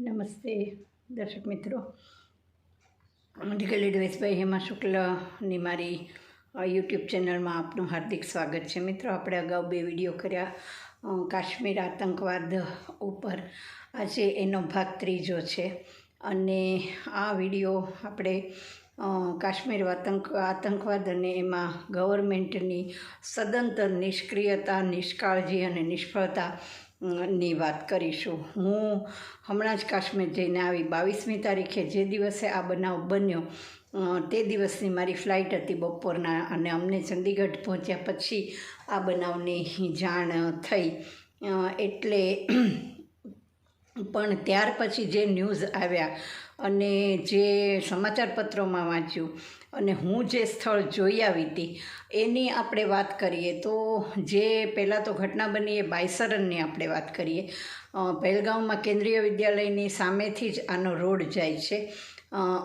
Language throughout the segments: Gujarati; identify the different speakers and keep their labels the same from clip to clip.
Speaker 1: નમસ્તે, દર્શક મિત્રો. મેડિકલ એડવાઇસભાઈ હેમા શુક્લની મારી યુટ્યુબ ચેનલમાં આપનું હાર્દિક સ્વાગત છે. મિત્રો, આપણે અગાઉ બે વીડિયો કર્યા. કાશ્મીર આતંકવાદ ઉપર. આજે એનો ભાગ ત્રીજો છે. અને આ વીડિયો આપણે કાશ્મીર આતંક, આતંકવાદ અને એમાં ગવર્મેન્ટની સદંતર નિષ્ક્રિયતા, નિષ્કાળજી અને નિષ્ફળતા ની વાત કરીશું. હું હમણાં જ કાશ્મીર જઈને આવી. બાવીસમી તારીખે જે દિવસે આ બનાવ બન્યો તે દિવસની મારી ફ્લાઇટ હતી બપોરના અને અમને ચંદીગઢ પહોંચ્યા પછી આ બનાવની જાણ થઈ. એટલે પણ ત્યાર પછી જે ન્યૂઝ આવ્યા અને જે સમાચાર પત્રોમાં વાંચ્યું અને હું જે સ્થળ જોઈ આવી હતી, એની આપણે વાત કરીએ તો જે પહેલાં તો ઘટના બની એ બાયસરનની આપણે વાત કરીએ. પહેલગાંવમાં કેન્દ્રીય વિદ્યાલયની સામેથી જ આનો રોડ જાય છે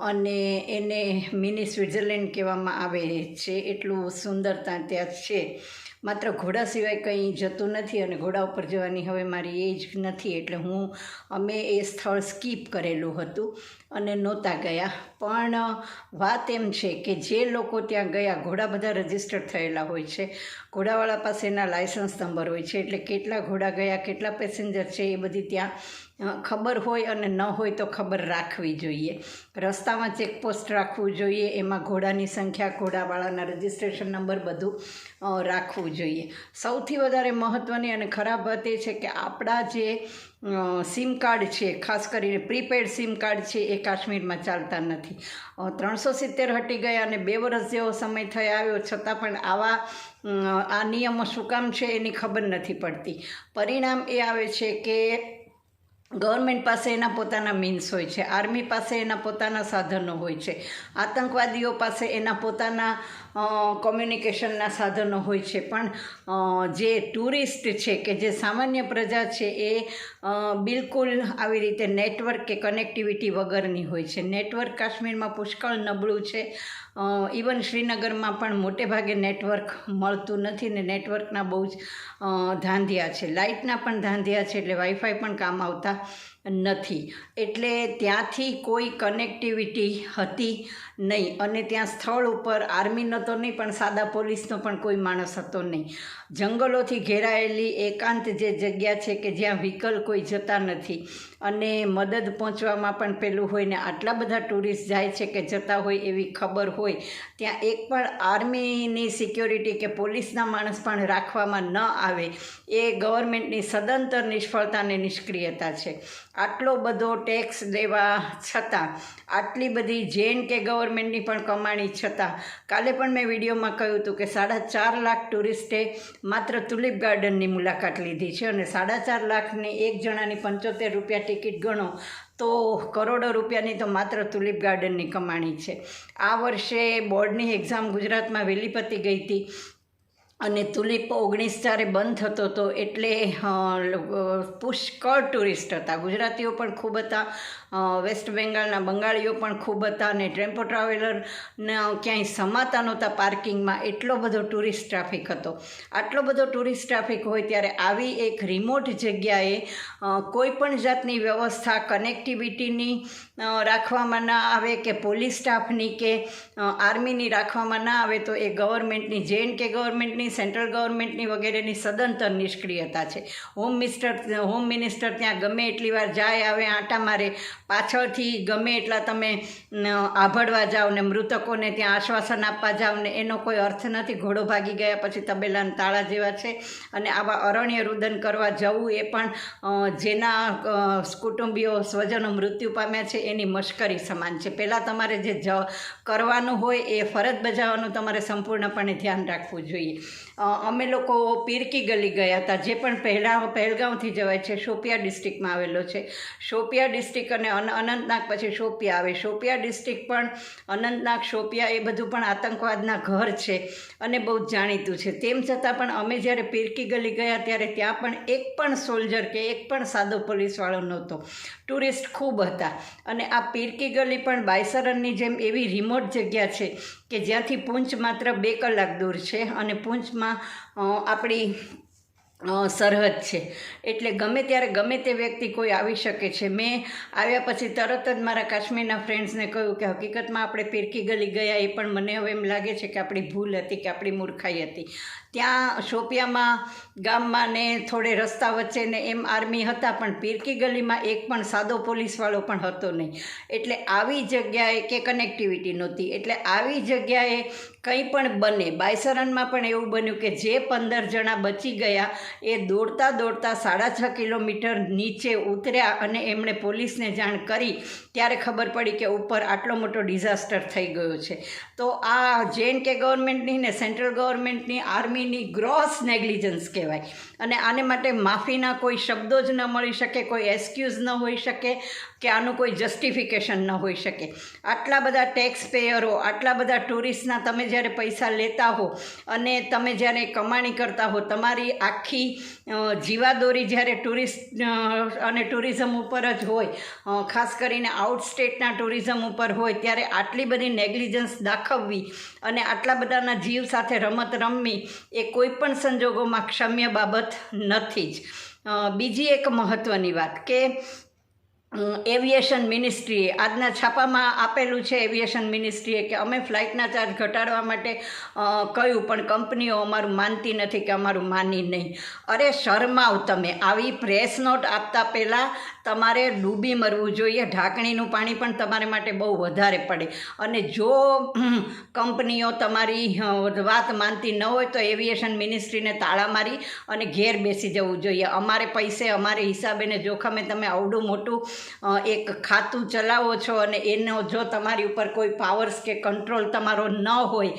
Speaker 1: અને એને મિની સ્વિટ્ઝરલેન્ડ કહેવામાં આવે છે. એટલું સુંદરતા ત્યાં છે. માત્ર ઘોડા સિવાય કંઈ જતું નથી અને ઘોડા ઉપર જવાની હવે મારી એજ નથી એટલે હું અમે એ સ્થળ સ્કીપ કરેલું હતું. અને નહોતા ગયા. પણ વાત એમ છે કે જે લોકો ત્યાં ગયા, ઘોડા બધા રજિસ્ટર થયેલા હોય છે. ઘોડાવાળા પાસેના લાયસન્સ નંબર હોય છે. એટલે કેટલા ઘોડા ગયા, કેટલા પેસેન્જર છે, એ બધી ત્યાં ખબર હોય અને ન હોય તો ખબર રાખવી જોઈએ. રસ્તામાં ચેકપોસ્ટ રાખવું જોઈએ, એમાં ઘોડાની સંખ્યા, ઘોડાવાળાના રજિસ્ટ્રેશન નંબર બધું રાખવું જોઈએ. સૌથી વધારે મહત્ત્વની અને ખરાબ વાત એ છે કે આપણા જે સિમ કાર્ડ છે, ખાસ કરીને પ્રીપેડ સિમ કાર્ડ છે, એ કાશ્મીરમાં ચાલતા નથી. ત્રણસો સિત્તેર હટી ગયા અને બે વર્ષ જેવો સમય થઈ આવ્યો છતાં પણ આવા આ નિયમો શું કામ છે એની ખબર નથી પડતી. પરિણામ એ આવે છે કે ગવર્મેન્ટ પાસે એના પોતાના મીન્સ હોય છે, આર્મી પાસે એના પોતાના સાધનો હોય છે, આતંકવાદીઓ પાસે એના પોતાના કોમ્યુનિકેશનના સાધનો હોય છે. પણ જે ટુરિસ્ટ છે કે જે સામાન્ય પ્રજા છે એ બિલકુલ આવી રીતે નેટવર્ક કે કનેક્ટિવિટી વગરની હોય છે. નેટવર્ક કાશ્મીરમાં પુષ્કળ નબળું છે. ઇવન શ્રીનગરમાં પણ મોટે ભાગે નેટવર્ક મળતું નથી ને નેટવર્કના બહુ જ ધાંધિયા છે. લાઇટના પણ ધાંધિયા છે એટલે વાઈફાઈ પણ કામ આવતા નથી. એટલે ત્યાંથી કોઈ કનેક્ટિવિટી હતી નહીં અને ત્યાં સ્થળ ઉપર આર્મીનો તો નહીં પણ સાદા પોલીસનો પણ કોઈ માણસ હતો નહીં. જંગલોથી ઘેરાયેલી એકાંત જે જગ્યા છે કે જ્યાં વ્હીકલ કોઈ જતા નથી. અને મદદ પહોંચવામાં પણ પેલું હોય ને આટલા બધા ટુરિસ્ટ જાય છે કે જતા હોય એવી ખબર હોય, ત્યાં એક પણ આર્મીની સિક્યોરિટી કે પોલીસના માણસ પણ રાખવામાં ન આવે. એ ગવર્મેન્ટની સદંતર નિષ્ફળતાને નિષ્ક્રિયતા છે. આટલો બધો ટેક્સ દેવા છતાં, આટલી બધી જેન કે ગવર્મેન્ટની પણ કમાણી છતાં, કાલે પણ મેં વિડીયોમાં કહ્યું હતું કે સાડા ચાર લાખ ટુરિસ્ટે માત્ર તુલિપ ગાર્ડનની મુલાકાત લીધી છે અને સાડા ચાર લાખની એક જણાની પંચોતેર રૂપિયા ટિકિટ ગણો, તો કરોડો રૂપિયાની તો માત્ર તુલિપ ગાર્ડનની કમાણી છે. આ વર્ષે બોર્ડની એક્ઝામ ગુજરાતમાં વહેલી પતી ગઈ હતી. અને તુલિપ ઓગણીસ ચારે બંધ થતો હતો એટલે પુષ્કળ ટુરિસ્ટ હતા. ગુજરાતીઓ પણ ખૂબ હતા વેસ્ટ બેંગાલના બંગાળીઓ પણ ખૂબ હતા અને ટેમ્પો ટ્રાવેલરના ક્યાંય સમાતા નહોતા પાર્કિંગમાં. એટલો બધો ટુરિસ્ટ ટ્રાફિક હતો. આટલો બધો ટુરિસ્ટ ટ્રાફિક હોય ત્યારે આવી એક રિમોટ જગ્યાએ કોઈ પણ જાતની વ્યવસ્થા કનેક્ટિવિટીની રાખવામાં ના આવે કે પોલીસ સ્ટાફની કે આર્મીની રાખવામાં ના આવે તો એ ગવર્મેન્ટની જેન કે ગવર્મેન્ટની સેન્ટ્રલ ગવર્મેન્ટની વગેરેની સદંતર નિષ્ક્રિયતા છે. હોમ મિનિસ્ટર હોમ મિનિસ્ટર ત્યાં ગમે એટલી વાર જાય, આવે, આંટા મારે પાછળથી ગમે એટલા તમે આભળવા જાઓ ને મૃતકોને ત્યાં આશ્વાસન આપવા જાઓ ને એનો કોઈ અર્થ નથી. ઘોડો ભાગી ગયા પછી તબેલાના તાળા જેવા છે. અને આવા અરણ્ય રુદન કરવા જવું એ પણ જેના કુટુંબીઓ સ્વજનો મૃત્યુ પામ્યા છે એની મશ્કરી સમાન છે. પહેલાં તમારે જે જ કરવાનું હોય એ ફરજ બજાવવાનું તમારે સંપૂર્ણપણે ધ્યાન રાખવું જોઈએ. અમે લોકો પીરકી ગલી ગયા હતા, જે પણ પહેલાં પહેલગાંવથી જવાય છે, શોપિયા ડિસ્ટ્રિક્ટમાં આવેલો છે. શોપિયા ડિસ્ટ્રિક્ટ અને અન- અનંતનાગ પછી શોપિયા આવે. શોપિયા ડિસ્ટ્રિક્ટ પણ અનંતનાગ, શોપિયા એ બધું પણ આતંકવાદના ઘર છે અને બહુ જાણીતું છે. તેમ છતાં પણ અમે જ્યારે પીરકી ગલી ગયા ત્યારે ત્યાં પણ એક પણ સોલ્જર કે એક પણ સાદો પોલીસવાળો નહોતો. ટુરિસ્ટ ખૂબ હતા અને આ પીરકી ગલી પણ બાયસરનની જેમ એવી રિમોટ જગ્યા છે કે જ્યાંથી પૂંચ માત્ર બે કલાક દૂર છે અને પૂંચમાં આપણી સરહદ છે. એટલે ગમે ત્યારે ગમે તે વ્યક્તિ કોઈ આવી શકે છે. મેં આવ્યા પછી તરત જ મારા કાશ્મીરના ફ્રેન્ડ્સને કહ્યું કે હકીકતમાં આપણે પીરકી ગલી ગયા એ પણ મને હવે એમ લાગે છે કે આપણી ભૂલ હતી, કે આપણી મૂર્ખાઈ હતી. ત્યાં શોપિયામાં ગામમાં ને થોડે રસ્તા વચ્ચે ને એમ આર્મી હતા, પણ પીરકી ગલીમાં એક પણ સાદો પોલીસવાળો પણ હતો નહીં. એટલે આવી જગ્યાએ કે કનેક્ટિવિટી નહોતી. એટલે આવી જગ્યાએ કંઈ પણ બને, બાયસરનમાં પણ એવું બન્યું કે જે પંદર જણા બચી ગયા, એ દોડતા દોડતા સાડા છ કિલોમીટર નીચે ઉતર્યા અને એમણે પોલીસને જાણ કરી. ત્યારે ખબર પડી કે ઉપર આટલો મોટો ડિઝાસ્ટર થઈ ગયો છે. તો આ જેન કે ગવર્મેન્ટની ને સેન્ટ્રલ ગવર્મેન્ટની આર્મીની ગ્રોસ નેગ્લિજન્સ કહેવાય. અને આને માટે માફીના કોઈ શબ્દો જ ન મળી શકે, કોઈ એક્સક્યુઝ ન હોઈ શકે, કે આનું કોઈ જસ્ટિફિકેશન ન હોઈ શકે. આટલા બધા ટેક્સ પેયરો આટલા બધા ટુરિસ્ટના તમે જ્યારે પૈસા લેતા હો અને તમે જ્યારે કમાણી કરતા હો, તમારી આખી જીવાદોરી જ્યારે ટુરિસ્ટ અને ટુરિઝમ ઉપર જ હોય ખાસ કરીને આઉટ સ્ટેટના ટુરિઝમ ઉપર હોય, ત્યારે આટલી બધી નેગ્લિજન્સ દાખવવી અને આટલા બધાના જીવ સાથે રમત રમવી એ કોઈ પણ સંજોગોમાં ક્ષમ્ય બાબત નથી જ. બીજી એક મહત્ત્વની વાત કે એવિએશન મિનિસ્ટ્રીએ આજના છાપામાં આપેલું છે એવિએશન મિનિસ્ટ્રીએ કે અમે ફ્લાઇટના ચાર્જ ઘટાડવા માટે કહ્યું, પણ કંપનીઓ અમારું માનતી નથી કે અમારું માની નહીં. અરે શરમાવ તમે. આવી પ્રેસ નોટ આપતા પહેલાં તમારે ડૂબી મરવું જોઈએ, ઢાંકણીનું પાણી પણ તમારે માટે બહુ વધારે પડે. અને જો કંપનીઓ તમારી વાત માનતી ન હોય તો એવિએશન મિનિસ્ટ્રીને તાળા મારી અને ઘેર બેસી જવું જોઈએ. અમારે પૈસે, અમારે હિસાબે ને જોખમે તમે આવડું મોટું એક ખાતું ચલાવો છો અને એનો જો તમારી ઉપર કોઈ પાવર્સ કે કંટ્રોલ તમારો ન હોય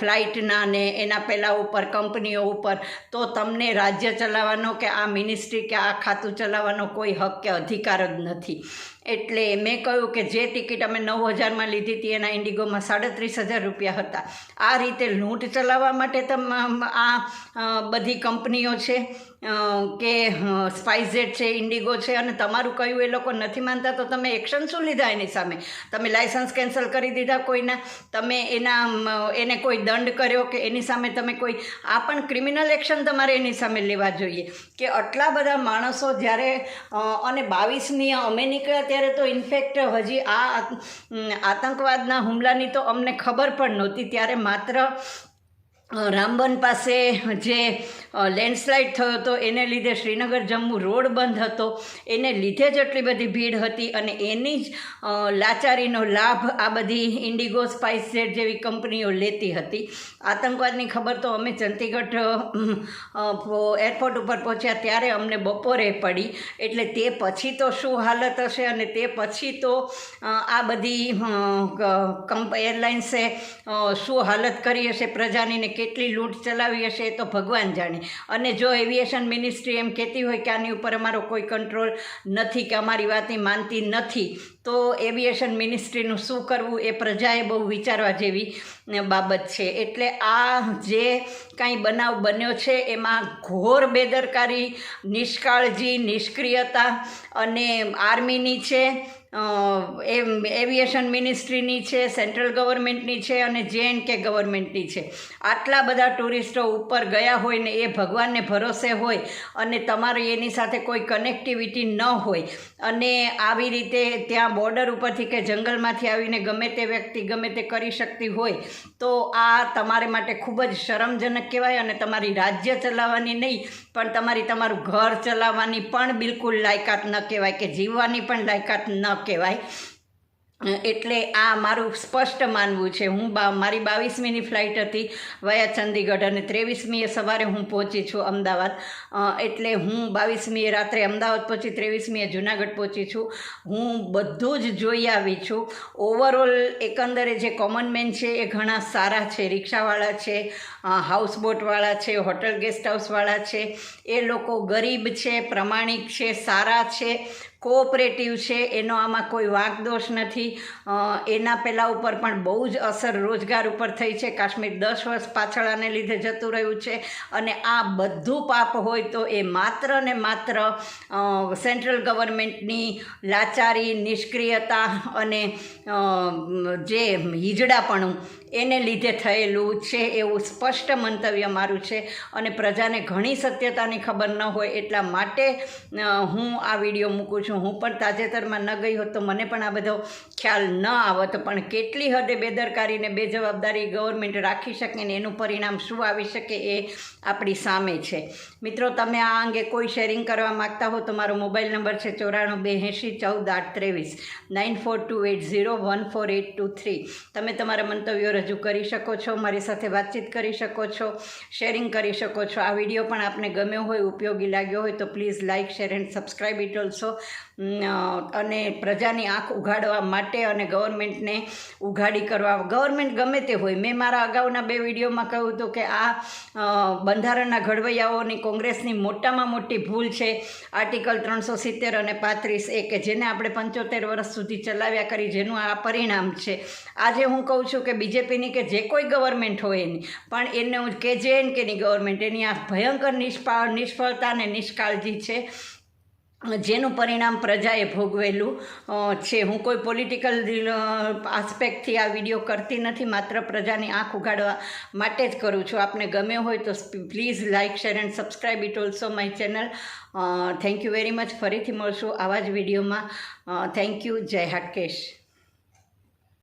Speaker 1: ફ્લાઇટના ને એના પહેલાં ઉપર, કંપનીઓ ઉપર, તો તમને રાજ્ય ચલાવવાનો કે આ મિનિસ્ટ્રી કે આ ખાતું ચલાવવાનો કોઈ હક કે અધિકાર જ નથી. એટલે મેં કહ્યું કે જે ટિકિટ અમે નવ હજારમાં લીધી હતી એના ઇન્ડિગોમાં સાડત્રીસ હજાર રૂપિયા હતા. આ રીતે લૂંટ ચલાવવા માટે તમ આ બધી કંપનીઓ છે કે સ્પાઇસજેટ છે, ઇન્ડિગો છે, અને તમારું કહ્યું એ લોકો નથી માનતા, તો તમે એક્શન શું લીધા એની સામે? તમે લાઇસન્સ કેન્સલ કરી દીધા કોઈના? તમે એના એને કોઈ દંડ કર્યો કે એની સામે તમે કોઈ, આ પણ ક્રિમિનલ એક્શન તમારે એની સામે લેવા જોઈએ. કે આટલા બધા માણસો જ્યારે અને બાવીસની અમે નીકળ્યા ત્યારે તો ઇનફેક્ટ હજી આ આતંકવાદના હુમલાની તો અમને ખબર પણ નહોતી. ત્યારે માત્ર રામબન પાસે જે લેન્ડસ્લાઇડ થયો હતો, એને લીધે શ્રીનગર જમ્મુ રોડ બંધ હતો. એને લીધે જ એટલી બધી ભીડ હતી અને એની જ લાચારીનો લાભ આ બધી ઇન્ડિગો સ્પાઇસ જેવી કંપનીઓ લેતી હતી. આતંકવાદની ખબર તો અમે ચંદીગઢ એરપોર્ટ ઉપર પહોંચ્યા ત્યારે અમને બપોરે પડી. એટલે તે પછી તો શું હાલત હશે અને તે પછી તો આ બધી એરલાઇન્સે શું હાલત કરી હશે પ્રજાની ને કેટલી લૂંટ ચલાવી હશે એ તો ભગવાન જાણે. અને જો એવિએશન મિનિસ્ટ્રી એમ કહેતી હોય કે આની ઉપર અમારો કોઈ કંટ્રોલ નથી, કે અમારી વાતની માનતી નથી, તો એવિએશન મિનિસ્ટ્રીનું શું કરવું એ પ્રજાએ બહુ વિચારવા જેવી બાબત છે. એટલે આ જે કાંઈ બનાવ બન્યો છે, એમાં ઘોર બેદરકારી, નિષ્કાળજી, નિષ્ક્રિયતા અને આર્મીની છે એમ એવિએશન મિનિસ્ટ્રીની છે સેન્ટ્રલ ગવર્મેન્ટની છે અને જે એન્ડ કે ગવર્મેન્ટની છે. આટલા બધા ટુરિસ્ટો ઉપર ગયા હોય ને એ ભગવાનને ભરોસે હોય અને તમારી એની સાથે કોઈ કનેક્ટિવિટી ન હોય અને આવી રીતે ત્યાં બોર્ડર ઉપરથી કે જંગલમાંથી આવીને ગમે તે વ્યક્તિ ગમે તે કરી શકતી હોય, તો આ તમારે માટે ખૂબ જ શરમજનક કહેવાય અને તમારી રાજ્ય ચલાવવાની નહીં, પણ તમારી તમારું ઘર ચલાવવાની પણ બિલકુલ લાયકાત ન કહેવાય કે જીવવાની પણ લાયકાત ન કહેવાય. એટલે આ મારું સ્પષ્ટ માનવું છે. હું બા, મારી બાવીસમીની ફ્લાઇટ હતી વયા ચંદીગઢ અને ત્રેવીસમીએ સવારે હું પહોંચી છું અમદાવાદ. એટલે હું બાવીસમીએ રાત્રે અમદાવાદ પહોંચી, ત્રેવીસમીએ જુનાગઢ પહોંચી છું. હું બધું જ જોઈ આવી છું. ઓવરઓલ એકંદરે જે કોમન મેન છે એ ઘણા સારા છે. રિક્ષાવાળા છે હાઉસબોટવાળા છે હોટલ ગેસ્ટ હાઉસવાળા છે. એ લોકો ગરીબ છે, પ્રમાણિક છે, સારા છે. કોઓપરેટિવ છે, એનો આમાં કોઈ વાંકદોષ નથી. એના પહેલાં ઉપર પણ બહુ જ અસર રોજગાર ઉપર થઈ છે. કાશ્મીર દસ વર્ષ પાછળ આને લીધે જતું રહ્યું છે. અને આ બધું પાપ હોય તો એ માત્ર ને માત્ર સેન્ટ્રલ ગવર્મેન્ટની લાચારી, નિષ્ક્રિયતા અને જે હિજડાપણું એને લીધે થયેલું છે એવું સ્પષ્ટ મંતવ્ય મારું છે. અને પ્રજાને ઘણી સત્યતાની ખબર ન હોય એટલા માટે હું આ વીડિયો મૂકું છું. હું પણ તાજેતરમાં ન ગઈ હોત તો મને પણ આ બધો ખ્યાલ ન આવત. પણ કેટલી હદે બેદરકારીને બેજવાબદારી ગવર્મેન્ટ રાખી શકે ને એનું પરિણામ શું આવી શકે એ આપણી સામે છે. મિત્રો, તમે આ અંગે કોઈ શેરિંગ કરવા માગતા હો તો મારો મોબાઈલ નંબર છે ચોરાણું બે એંશી ચૌદ આઠ ત્રેવીસ. Nine four two eight zero one four eight two three તમે તમારા મંતવ્યો રજૂ કરી શકો છો, મારી સાથે વાતચીત કરી શકો છો શેરિંગ કરી શકો છો. આ વીડિયો પણ આપને ગમ્યો હોય, ઉપયોગી લાગ્યો હોય તો please like share and subscribe it also અને પ્રજાની આંખ ઉઘાડવા માટે અને ગવર્મેન્ટને ઉઘાડી કરવા. ગવર્મેન્ટ ગમે તે હોય. મેં મારા અગાઉના બે વિડીયોમાં કહ્યું હતું કે આ બંધારણના ઘડવૈયાઓની કોંગ્રેસની મોટામાં મોટી ભૂલ છે. આર્ટિકલ ત્રણસો સિત્તેર અને પાંત્રીસ એ કે જેને આપણે પંચોતેર વર્ષ સુધી ચલાવ્યા કરી, જેનું આ પરિણામ છે. આજે હું કહું છું કે બીજેપીની કે જે કોઈ ગવર્મેન્ટ હોય એની, પણ એને હું કે જે એન કેની ગવર્મેન્ટ એની આ ભયંકર નિષ્ફળ, નિષ્ફળતા અને નિષ્કાળજી છે. જેનું પરિણામ પ્રજાએ ભોગવેલું છે. હું કોઈ પોલિટિકલ આસ્પેક્ટથી આ વીડિયો કરતી નથી, માત્ર પ્રજાની આંખ ઉગાડવા માટે જ કરું છું. આપને ગમ્યો હોય તો please like share and subscribe it also my channel thank you very much ફરીથી મળશું આવા જ વિડીયોમાં થેન્ક યુ જય હાટકેશ.